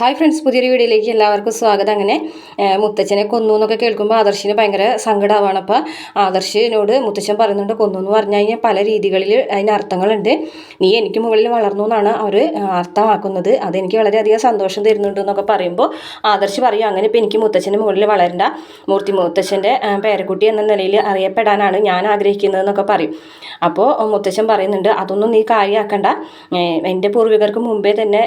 Hi friends പുതിയൊരു വീഡിയോയിലേക്ക് എല്ലാവർക്കും സ്വാഗതം. അങ്ങനെ മുത്തച്ഛനെ കൊന്നു എന്നൊക്കെ കേൾക്കുമ്പോൾ ആദർശിന് ഭയങ്കര സങ്കടമാവാണ് അപ്പോൾ ആദർശിനോട് മുത്തച്ഛൻ പറയുന്നുണ്ട് കൊന്നു എന്ന് പറഞ്ഞു കഴിഞ്ഞാൽ പല രീതികളിൽ അതിന് അർത്ഥങ്ങളുണ്ട്. നീ എനിക്ക് മുകളിൽ വളർന്നു എന്നാണ് അവർ അർത്ഥമാക്കുന്നത്. അതെനിക്ക് വളരെയധികം സന്തോഷം തരുന്നുണ്ട് എന്നൊക്കെ പറയുമ്പോൾ ആദർശ് പറയും അങ്ങനെ ഇപ്പോൾ എനിക്ക് മുത്തച്ഛന്റെ മുകളിൽ വളരണ്ട. മൂർത്തി മുത്തച്ഛന്റെ പേരക്കുട്ടി എന്ന നിലയിൽ അറിയപ്പെടാനാണ് ഞാൻ ആഗ്രഹിക്കുന്നത് എന്നൊക്കെ പറയും. അപ്പോൾ മുത്തച്ഛൻ പറയുന്നുണ്ട് അതൊന്നും നീ കാര്യമാക്കണ്ട എന്റെ പൂർവികർക്ക് മുമ്പേ തന്നെ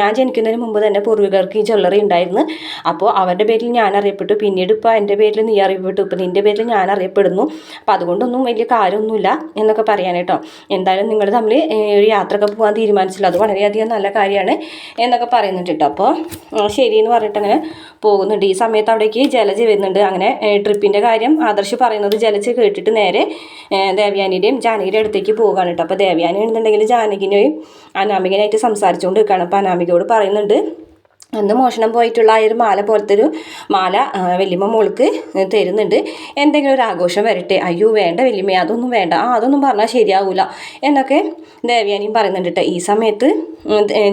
ഞാൻ ജനിക്കുന്നതിന് മുമ്പ് തന്നെ പൂർവികർക്ക് ഈ ജ്വല്ലറി ഉണ്ടായിരുന്നു. അപ്പോൾ അവരുടെ പേരിൽ ഞാൻ അറിയപ്പെട്ടു. പിന്നീട് ഇപ്പോൾ എന്റെ പേരിൽ നീ അറിയപ്പെട്ടു. ഇപ്പോൾ നിന്റെ പേരിൽ ഞാൻ അറിയപ്പെടുന്നു. അപ്പോൾ അതുകൊണ്ടൊന്നും വലിയ കാര്യമൊന്നുമില്ല എന്നൊക്കെ പറയാൻ കേട്ടോ. എന്തായാലും നിങ്ങൾ തമ്മിൽ ഒരു യാത്രയൊക്കെ പോകാൻ തീരുമാനിച്ചില്ല. അത് വളരെയധികം നല്ല കാര്യമാണ് എന്നൊക്കെ പറയുന്നുണ്ട് കേട്ടോ. അപ്പോൾ ശരി എന്ന് പറഞ്ഞിട്ട് അങ്ങനെ പോകുന്നുണ്ട്. ഈ സമയത്ത് അവിടേക്ക് ജലജ വരുന്നുണ്ട്. അങ്ങനെ ട്രിപ്പിന്റെ കാര്യം ആദർശ് പറയുന്നത് ജലജ കേട്ടിട്ട് നേരെ ദേവയാനിയുടെയും ജാനകിയുടെ അടുത്തേക്ക് പോകുകയാണ് കേട്ടോ. അപ്പോൾ ദേവ്യാനി എന്നുണ്ടെങ്കിൽ ജാനകിനെയും അനാമികനായിട്ട് സംസാരിച്ചുകൊണ്ട് നിൽക്കുകയാണ് അപ്പോൾ അനാമികയോട് പറയുന്നുണ്ട് അന്ന് മോഷണം പോയിട്ടുള്ള ആ ഒരു മാല പോലത്തെ ഒരു മാല വലിയമ്മ മോൾക്ക് തരുന്നുണ്ട്. എന്തെങ്കിലും ഒരു ആഘോഷം വരട്ടെ. അയ്യോ വേണ്ട വലിയമ്മ അതൊന്നും വേണ്ട. ആ അതൊന്നും പറഞ്ഞാൽ ശരിയാവൂല. എന്നൊക്കെ ദേവ്യാനിയും പറയുന്നുണ്ട് കേട്ടോ ഈ സമയത്ത്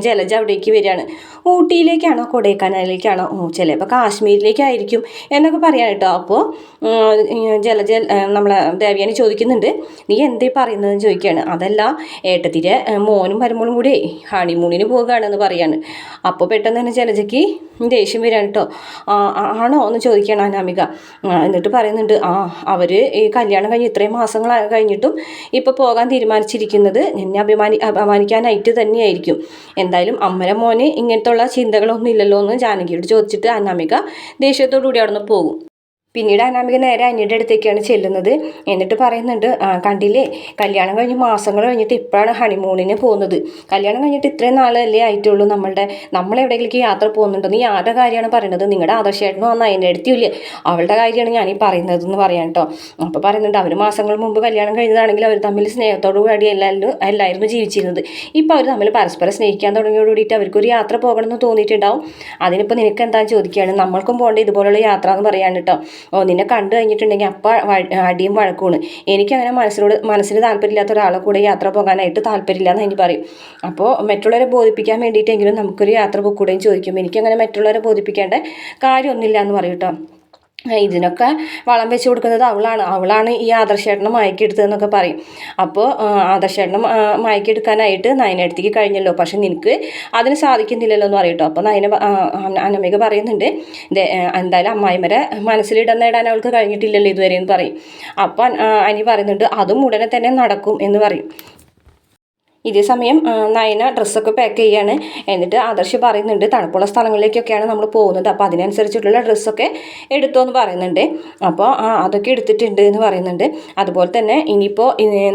ജലജ അവിടേക്ക് വരികയാണ്. ഊട്ടിയിലേക്കാണോ കൊടൈക്കനാലിലേക്കാണോ? ഓ ചിലപ്പോൾ കാശ്മീരിലേക്കായിരിക്കും എന്നൊക്കെ പറയാൻ കേട്ടോ അപ്പോൾ ജലജ നമ്മളെ ദേവ്യാനി ചോദിക്കുന്നുണ്ട്. നീ എന്തേ പറയുന്നതെന്ന് ചോദിക്കുകയാണ്. അതല്ല ഏട്ടത്തിരെ മോനും മരുമോളും കൂടി ഹണിമൂണിന് പോകുകയാണെന്ന് പറയാണ്. അപ്പോൾ പെട്ടെന്ന് തന്നെ ജലജയ്ക്ക് ദേഷ്യം വരികയാണ് കേട്ടോ ആണോ? എന്ന് ചോദിക്കുകയാണ് അനാമിക എന്നിട്ട് പറയുന്നുണ്ട് ആ അവർ ഈ കല്യാണം കഴിഞ്ഞ് ഇത്രയും മാസങ്ങൾ കഴിഞ്ഞിട്ടും ഇപ്പോൾ പോകാൻ തീരുമാനിച്ചിരിക്കുന്നത് എന്നെ അഭിമാനി അപമാനിക്കാനായിട്ട് തന്നെയായിരിക്കും. എന്തായാലും അമ്മര മോനെ ഇങ്ങനത്തെ ഉള്ള ചിന്തകളൊന്നും ഇല്ലല്ലോ എന്ന് ജാനകിയോട് ചോദിച്ചിട്ട് അനാമിക ദേഷ്യത്തോടു കൂടി അവിടെ നിന്ന് പോകും. പിന്നീട് അനാമിക നേരെ അനിയുടെ അടുത്തേക്കാണ് ചെല്ലുന്നത്. എന്നിട്ട് പറയുന്നുണ്ട് "ആ, കണ്ടില്ലേ? കല്യാണം കഴിഞ്ഞ് മാസങ്ങൾ കഴിഞ്ഞിട്ട് ഇപ്പോഴാണ് ഹണിമൂണിന് പോകുന്നത്. കല്യാണം കഴിഞ്ഞിട്ട് ഇത്രയും നാളല്ലേ ആയിട്ടുള്ളൂ നമ്മളുടെ നമ്മളെവിടെയെങ്കിലേക്ക് യാത്ര പോകുന്നുണ്ടോ നീ ആരുടെ കാര്യമാണ് പറയുന്നത്? നിങ്ങളുടെ ആദർശേട്ടനും വന്ന അതിന്റെ അടുത്തില്ലേ അവളുടെ കാര്യമാണ് ഞാൻ ഈ പറയുന്നത് എന്ന് പറയാം കേട്ടോ അപ്പോൾ പറയുന്നുണ്ട് അവർ മാസങ്ങൾ മുമ്പ് കല്യാണം കഴിഞ്ഞതാണെങ്കിൽ അവർ തമ്മിൽ സ്നേഹത്തോടു കൂടി എല്ലാവരും എല്ലായിരുന്നു ജീവിച്ചിരുന്നത്. ഇപ്പോൾ അവർ തമ്മിൽ പരസ്പരം സ്നേഹിക്കാൻ തുടങ്ങിയോട് കൂടിയിട്ട് അവർക്കൊരു യാത്ര പോകണമെന്ന് തോന്നിയിട്ടുണ്ടാവും. അതിനിപ്പോൾ നിനക്ക് എന്താണെന്ന് ചോദിക്കുകയാണ് നമ്മൾക്കും പോകേണ്ട ഇതുപോലുള്ള യാത്ര എന്ന് പറയാൻ കേട്ടോ ഓ നിന്നെ കണ്ടു കഴിഞ്ഞിട്ടുണ്ടെങ്കിൽ അപ്പം അടിയും വഴക്കുമാണ്. എനിക്കങ്ങനെ മനസ്സിനോട് മനസ്സിന് താല്പര്യമില്ലാത്ത ഒരാളെ കൂടെ യാത്ര പോകാനായിട്ട് താല്പര്യമില്ല എന്ന് എനിക്ക് പറയും. അപ്പോൾ മറ്റുള്ളവരെ ബോധിപ്പിക്കാൻ വേണ്ടിയിട്ടെങ്കിലും നമുക്കൊരു യാത്ര പോക്കൂടെയും ചോദിക്കും. എനിക്കങ്ങനെ മറ്റുള്ളവരെ ബോധിപ്പിക്കേണ്ട കാര്യമൊന്നുമില്ല എന്ന് പറയും കേട്ടോ. ഇതിനൊക്കെ വളം വെച്ച് കൊടുക്കുന്നത് അവളാണ്. അവളാണ് ഈ ആദർശേട്ടനെ മയക്കെടുത്തതെന്നൊക്കെ പറയും. അപ്പോൾ ആദർശേട്ടനെ മയക്കെടുക്കാനായിട്ട് നയനടുത്തേക്ക് കഴിഞ്ഞല്ലോ. പക്ഷെ നിനക്ക് അതിന് സാധിക്കുന്നില്ലല്ലോ എന്ന് പറയട്ടോ അപ്പോൾ നയന അനമ്മയ്ക്ക് പറയുന്നുണ്ട് എന്തായാലും അമ്മായിമരെ മനസ്സിലിടം നേടാൻ അവൾക്ക് കഴിഞ്ഞിട്ടില്ലല്ലോ ഇതുവരെ എന്ന് പറയും. അപ്പോൾ അനി പറയുന്നുണ്ട് അതും ഉടനെ തന്നെ നടക്കും എന്ന് പറയും. ഇതേ സമയം നയന ഡ്രസ്സൊക്കെ പാക്ക് ചെയ്യാണ്. എന്നിട്ട് ആദർശ് പറയുന്നുണ്ട് തണുപ്പുള്ള സ്ഥലങ്ങളിലേക്കൊക്കെയാണ് നമ്മൾ പോകുന്നത്. അപ്പോൾ അതിനനുസരിച്ചിട്ടുള്ള ഡ്രസ്സൊക്കെ എടുത്തോ എന്ന് പറയുന്നുണ്ട്. അപ്പോൾ ആ അതൊക്കെ എടുത്തിട്ടുണ്ട് എന്ന് പറയുന്നുണ്ട്. അതുപോലെ തന്നെ ഇനിയിപ്പോൾ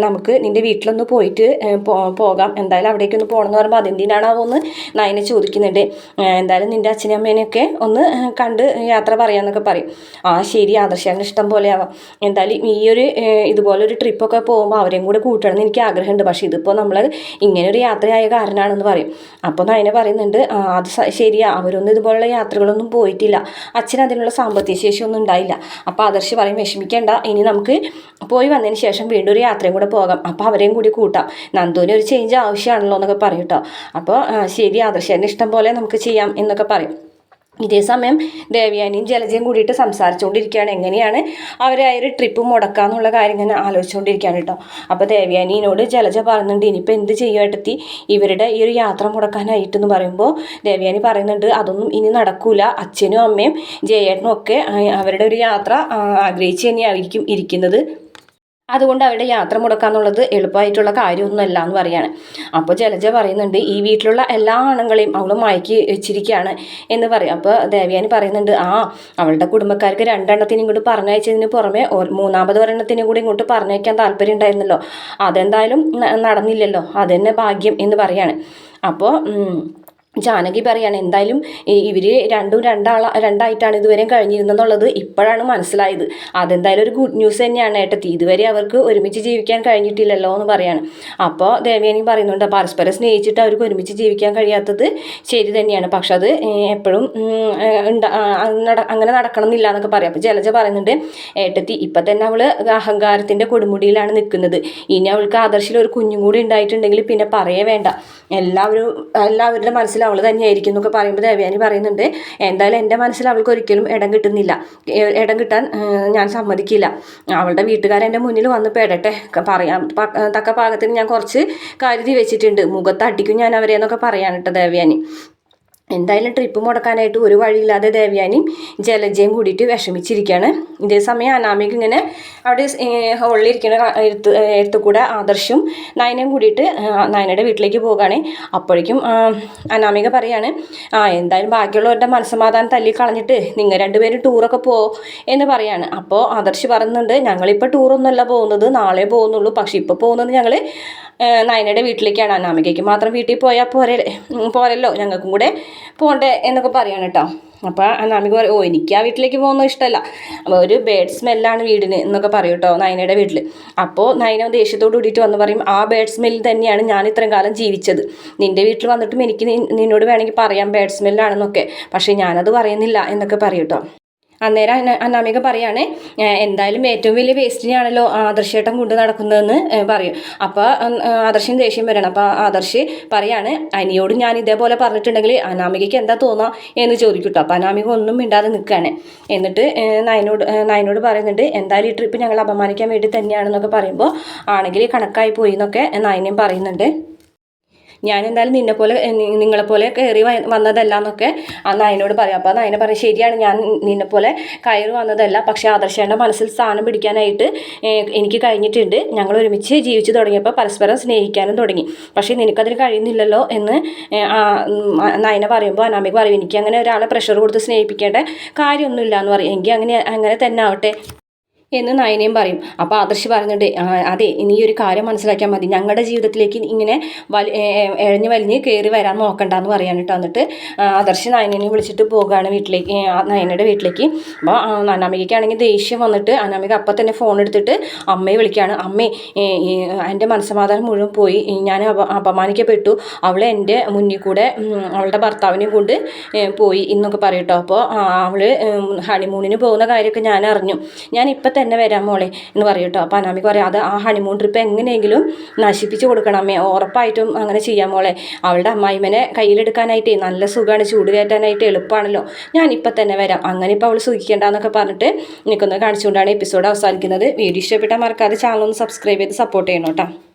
നമുക്ക് നിന്റെ വീട്ടിലൊന്ന് പോയിട്ട് പോകാം. എന്തായാലും അവിടേക്കൊന്ന് പോകണം എന്ന് പറയുമ്പോൾ അതെന്തിനാണാവോ എന്ന് നയന ചോദിക്കുന്നുണ്ട്. എന്തായാലും നിന്റെ അച്ഛനും അമ്മേനെയൊക്കെ ഒന്ന് കണ്ട് യാത്ര പറയാമെന്നൊക്കെ പറയും. ആ ശരി ആദർശേട്ടന് ഇഷ്ടം പോലെ എന്തായാലും ഈ ഒരു ഇതുപോലൊരു ട്രിപ്പൊക്കെ പോകുമ്പോൾ അവരെയും കൂടെ കൂട്ടണം എന്ന് എനിക്ക് ആഗ്രഹമുണ്ട്. പക്ഷേ ഇതിപ്പോൾ നമ്മൾ ഇങ്ങനെ ഒരു യാത്രയായ കാരണമാണെന്ന് പറയും. അപ്പോൾ നയന പറയുന്നുണ്ട് "ആ, അത് ശരിയാ. അവരൊന്നും ഇതുപോലുള്ള യാത്രകളൊന്നും പോയിട്ടില്ല. അച്ഛന് അതിനുള്ള സാമ്പത്തിക ശേഷിയൊന്നും ഉണ്ടായില്ല. അപ്പോൾ ആദർശ് പറയും വിഷമിക്കേണ്ട. ഇനി നമുക്ക് പോയി വന്നതിന് ശേഷം വീണ്ടും ഒരു യാത്രയും കൂടെ പോകാം. അപ്പോൾ അവരെയും കൂടി കൂട്ടാം. നന്ദുവിന് ഒരു ചേഞ്ച് ആവശ്യമാണല്ലോ എന്നൊക്കെ പറയും കേട്ടോ അപ്പോൾ ശരി ശരി ആദർശേന്റെ ഇഷ്ടം പോലെ നമുക്ക് ചെയ്യാം എന്നൊക്കെ പറയും. ഇതേ സമയം ദേവയാനിയും ജലജയും കൂടിയിട്ട് സംസാരിച്ചുകൊണ്ടിരിക്കുകയാണ്. എങ്ങനെയാണ് അവരെ ആ ഒരു ട്രിപ്പ് മുടക്കാന്നുള്ള കാര്യം ഇങ്ങനെ ആലോചിച്ചുകൊണ്ടിരിക്കുകയാണ് കേട്ടോ. അപ്പോൾ ദേവയാനിയോട് ജലജ പറയുന്നുണ്ട് ഇനിയിപ്പോൾ എന്ത് ചെയ്യുമായിട്ടെത്തി ഇവരുടെ ഈ ഒരു യാത്ര മുടക്കാനായിട്ടെന്ന് പറയുമ്പോൾ ദേവയാനി പറയുന്നുണ്ട് അതൊന്നും ഇനി നടക്കൂല. അച്ഛനും അമ്മയും ജയേട്ടനും ഒക്കെ അവരുടെ ഒരു യാത്ര ആഗ്രഹിച്ച് തന്നെയായിരിക്കും ഇരിക്കുന്നത്. അതുകൊണ്ട് അവരുടെ യാത്ര മുടക്കാന്നുള്ളത് എളുപ്പമായിട്ടുള്ള കാര്യമൊന്നുമല്ല എന്ന് പറയാണ്. അപ്പോൾ ജലജ പറയുന്നുണ്ട് ഈ വീട്ടിലുള്ള എല്ലാ ആണുങ്ങളെയും അവൾ മയക്കി വെച്ചിരിക്കുകയാണ് എന്ന് പറയും. അപ്പോൾ ദേവയാനി പറയുന്നുണ്ട് ആ അവളുടെ കുടുംബക്കാർക്ക് രണ്ടെണ്ണത്തിനും ഇങ്ങോട്ട് പറഞ്ഞയച്ചതിന് പുറമെ മൂന്നാമത് ഒരെണ്ണത്തിനും കൂടി ഇങ്ങോട്ട് പറഞ്ഞയക്കാൻ താല്പര്യം ഉണ്ടായിരുന്നല്ലോ. അതെന്തായാലും നടന്നില്ലല്ലോ. അതന്നെ ഭാഗ്യം എന്ന് പറയാണ്. അപ്പോൾ ജാനകി പറയാണ് എന്തായാലും ഇവർ രണ്ടും രണ്ടാള രണ്ടായിട്ടാണ് ഇതുവരെ കഴിഞ്ഞിരുന്നെന്നുള്ളത് ഇപ്പോഴാണ് മനസ്സിലായത്. അതെന്തായാലും ഒരു ഗുഡ് ന്യൂസ് തന്നെയാണ് ഏട്ടത്തി ഇതുവരെ അവർക്ക് ഒരുമിച്ച് ജീവിക്കാൻ കഴിഞ്ഞിട്ടില്ലല്ലോ എന്ന് പറയാണ്. അപ്പോൾ ദേവയാനി പറയുന്നുണ്ട് പരസ്പരം സ്നേഹിച്ചിട്ട് അവർക്ക് ഒരുമിച്ച് ജീവിക്കാൻ കഴിയാത്തത് ശരി തന്നെയാണ്. പക്ഷെ അത് എപ്പോഴും അങ്ങനെ നടക്കണം എന്നില്ല എന്നൊക്കെ പറയും. അപ്പോൾ ജലജ പറയുന്നുണ്ട് ഏട്ടത്തി ഇപ്പം തന്നെ അവൾ അഹങ്കാരത്തിന്റെ കൊടുമുടിയിലാണ് നിൽക്കുന്നത്. ഇനി അവൾക്ക് ആദർശിൽ ഒരു കുഞ്ഞും കൂടി ഉണ്ടായിട്ടുണ്ടെങ്കിൽ പിന്നെ പറയേ വേണ്ട. എല്ലാവരും എല്ലാവരുടെ മനസ്സിൽ അവൾ തന്നെയായിരിക്കും എന്നൊക്കെ പറയുമ്പോൾ ദേവയാനി പറയുന്നുണ്ട്. എന്തായാലും എന്റെ മനസ്സിൽ അവൾക്ക് ഒരിക്കലും ഇടം കിട്ടുന്നില്ല. ഇടം കിട്ടാൻ ഞാൻ സമ്മതിക്കില്ല. അവളുടെ വീട്ടുകാരെന്റെ മുന്നിൽ വന്ന് പെടട്ടെ. പറയാം. തക്ക പാകത്തിന് ഞാൻ കുറച്ച് കരുതി വെച്ചിട്ടുണ്ട്. മുഖത്ത് അടിക്കും ഞാൻ അവരെ എന്നൊക്കെ പറയാനിട്ട് ദേവയാനി. എന്തായാലും ട്രിപ്പ് മുടക്കാനായിട്ട് ഒരു വഴിയില്ലാതെ ദേവയാനിയും ജലജയും കൂടിയിട്ട് വിഷമിച്ചിരിക്കുകയാണ്. ഇതേ സമയം അനാമിക ഇങ്ങനെ അവിടെ ഹോളിലിരിക്കുന്ന എഴുത്ത് എഴുത്തു കൂടെ ആദർശും നയനയും കൂടിയിട്ട് നയനയുടെ വീട്ടിലേക്ക് പോകുകയാണ് അപ്പോഴേക്കും അനാമിക പറയാണ് ആ എന്തായാലും ബാക്കിയുള്ളവരുടെ മനസ്സമാധാനം തല്ലി കളഞ്ഞിട്ട് നിങ്ങൾ രണ്ടുപേരും ടൂറൊക്കെ പോ എന്ന് പറയാണ്. അപ്പോൾ ആദർശ് പറയുന്നുണ്ട് ഞങ്ങളിപ്പോൾ ടൂറൊന്നുമല്ല പോകുന്നത് നാളെ പോകുന്നുള്ളൂ. പക്ഷേ ഇപ്പോൾ പോകുന്നത് ഞങ്ങൾ നയനയുടെ വീട്ടിലേക്കാണ് അനാമികയ്ക്ക്. മാത്രം വീട്ടിൽ പോയാൽ പോരെ പോരല്ലോ ഞങ്ങൾക്കും കൂടെ പോകണ്ടേ എന്നൊക്കെ പറയാണ് കേട്ടോ അപ്പോൾ അനാമിക പറയും ഓ എനിക്ക് ആ വീട്ടിലേക്ക് പോകുന്നത് ഇഷ്ടമല്ല അപ്പോൾ ഒരു ബേഡ് സ്മെല്ലാണ് വീടിന് എന്നൊക്കെ പറയും കേട്ടോ നയനയുടെ വീട്ടിൽ അപ്പോൾ നയന ദേഷ്യത്തോട് കൂടിയിട്ട് വന്ന് പറയും ആ ബേഡ് സ്മെല്ലിൽ തന്നെയാണ് ഞാൻ ഇത്രയും കാലം ജീവിച്ചത്. നിന്റെ വീട്ടിൽ വന്നിട്ടും എനിക്ക് നിന്നോട് വേണമെങ്കിൽ പറയാം ബേഡ് സ്മെല്ലാണെന്നൊക്കെ പക്ഷേ ഞാനത് പറയുന്നില്ല എന്നൊക്കെ പറയും കേട്ടോ അന്നേരം അന്ന അന്നാമിക പറയാണ് എന്തായാലും ഏറ്റവും വലിയ വേസ്റ്റിനെയാണല്ലോ ആദർശേട്ടൻ കൊണ്ട് നടക്കുന്നതെന്ന് പറയും. അപ്പോൾ ആദർശിന് ദേഷ്യം വരണം. അപ്പോൾ ആദർശ് പറയാണ് അനിയോട് ഞാൻ ഇതേപോലെ പറഞ്ഞിട്ടുണ്ടെങ്കിൽ അനാമികയ്ക്ക് എന്താ തോന്നാം? എന്ന് ചോദിക്കട്ടോ അപ്പോൾ അനാമിക ഒന്നും മിണ്ടാതെ നിൽക്കുകയാണ് എന്നിട്ട് നയനോട് നയനോട് പറയുന്നുണ്ട് എന്തായാലും ഈ ട്രിപ്പ് ഞങ്ങൾ അപമാനിക്കാൻ വേണ്ടി തന്നെയാണെന്നൊക്കെ പറയുമ്പോൾ ആണെങ്കിൽ കണക്കായി പോയി എന്നൊക്കെ നയനയും പറയുന്നുണ്ട്. ഞാൻ എന്തായാലും നിന്നെ പോലെ നിങ്ങളെപ്പോലെ കയറി വന്നതല്ല എന്നൊക്കെ ആ നായനോട് പറയും. അപ്പോൾ നായന പറയും ശരിയാണ് ഞാൻ നിന്നെ പോലെ കയറി വന്നതല്ല. പക്ഷേ ആദർശേന്റെ മനസ്സിൽ സ്ഥാനം പിടിക്കാനായിട്ട് എനിക്ക് കഴിഞ്ഞിട്ടുണ്ട്. ഞങ്ങൾ ഒരുമിച്ച് ജീവിച്ചു തുടങ്ങിയപ്പോൾ പരസ്പരം സ്നേഹിക്കാനും തുടങ്ങി. പക്ഷേ നിനക്കതിന് കഴിയുന്നില്ലല്ലോ എന്ന് നായന പറയുമ്പോൾ അനാമിക പറയും എനിക്ക് അങ്ങനെ ഒരാളെ പ്രഷർ കൊടുത്ത് സ്നേഹിപ്പിക്കേണ്ട കാര്യമൊന്നുമില്ല എന്ന് പറയും. എങ്കിൽ അങ്ങനെ അങ്ങനെ തന്നെ ആവട്ടെ. എന്ന് നയനയും പറയും. അപ്പോൾ ആദർശി പറയുന്നുണ്ട് അതെ ഇനി ഒരു കാര്യം മനസ്സിലാക്കിയാൽ മതി. ഞങ്ങളുടെ ജീവിതത്തിലേക്ക് ഇങ്ങനെ വലി എഴഞ്ഞു വലിഞ്ഞ് കയറി വരാൻ നോക്കണ്ടെന്ന് പറയാൻ കേട്ടോ എന്നിട്ട് ആദർശി നയനനെ വിളിച്ചിട്ട് പോകുകയാണ് വീട്ടിലേക്ക് നയനയുടെ വീട്ടിലേക്ക്. അപ്പോൾ അനാമികയ്ക്കാണെങ്കിൽ ദേഷ്യം വന്നിട്ട് അനാമിക അപ്പം തന്നെ ഫോൺ എടുത്തിട്ട് അമ്മയെ വിളിക്കുകയാണ് അമ്മേ എന്റെ മനസ്സമാധാനം മുഴുവൻ പോയി. ഞാൻ അപ അപമാനിക്കപ്പെട്ടു. അവൾ എന്റെ മുന്നിൽ കൂടെ അവളുടെ ഭർത്താവിനെയും കൊണ്ട് പോയി എന്നൊക്കെ പറയട്ടോ അപ്പോൾ അവൾ ഹണിമൂണിന് പോകുന്ന കാര്യമൊക്കെ ഞാൻ അറിഞ്ഞു. ഞാൻ ഇപ്പം തന്നെ വരാം മോളെ എന്ന് പറയും കേട്ടോ. അപ്പോൾ അനാമിക്ക് പറയാം അത് ആ ഹണിമൂൺ ട്രിപ്പ് എങ്ങനെയെങ്കിലും നശിപ്പിച്ച് കൊടുക്കണം അമ്മേ. ഉറപ്പായിട്ടും അങ്ങനെ ചെയ്യാം മോളെ. അവളുടെ അമ്മായിമനെ കയ്യിലെടുക്കാനായിട്ടേ നല്ല സുഖമാണ് ചൂട് കയറ്റാനായിട്ട് എളുപ്പമാണല്ലോ ഞാനിപ്പോൾ തന്നെ വരാം. അങ്ങനെ ഇപ്പോൾ അവൾ സുഖിക്കേണ്ടെന്നൊക്കെ പറഞ്ഞിട്ട് എനിക്കൊന്ന് കാണിച്ചുകൊണ്ടാണ് എപ്പിസോഡ് അവസാനിക്കുന്നത്. വീഡിയോ ഇഷ്ടപ്പെട്ടാൽ മറക്കാതെ ചാനൽ ഒന്ന് സബ്സ്ക്രൈബ് ചെയ്ത് സപ്പോർട്ട് ചെയ്യണം കേട്ടോ.